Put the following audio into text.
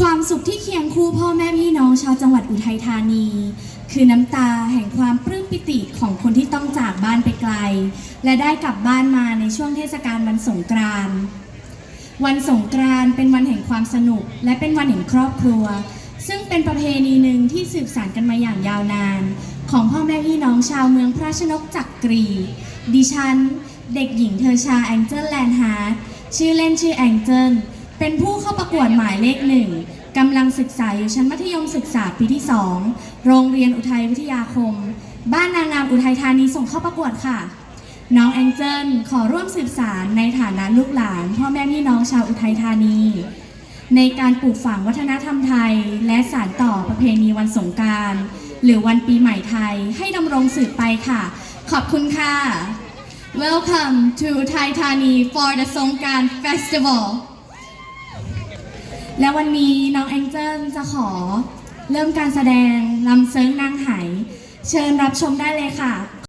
ความสุขที่เคียงคู่พ่อแม่พี่น้องชาวจังหวัดอุทัยธานี คือน้ำตาแห่งความปลื้มปิติของคนที่ต้องจากบ้านไปไกล และได้กลับบ้านมาในช่วงเทศกาลวันสงกรานต์วันสงกรานต์เป็นวันแห่งความสนุก และเป็นวันแห่งครอบครัว ซึ่งเป็นประเพณีหนึ่งที่สืบสานกันมาอย่างยาวนาน ของพ่อแม่พี่น้องชาวเมืองพระชนกจักกรี ดิฉัน เด็กหญิงเทอชาแองเจิลแลนฮาร์ดชื่อเล่นชื่อแองเจิลเป็นผู้ กวดหมายเลขหนึ่งกำลังศึกษาอยู่ชั้นมัธยมศึกษาปีที่2โรงเรียนอุทัยวิทยาคม บ้านนางงามอุทัยธานีส่งเข้าประกวดค่ะ น้องแองเจิลขอร่วมสืบสารในฐานะลูกหลาน พ่อแม่พี่น้องชาวอุทัยธานี ในการปลูกฝังวัฒนธรรมไทย และสานต่อประเพณีวันสงการหรือวันปีใหม่ไทยให้ดำรงสืบไปค่ะ ขอบคุณค่ะ Welcome to Thai Thani for the Songkran Festival และวันนี้น้องแองเจิลจะขอเริ่มการแสดงลำเซิงนางไหเชิญรับชมได้เลยค่ะ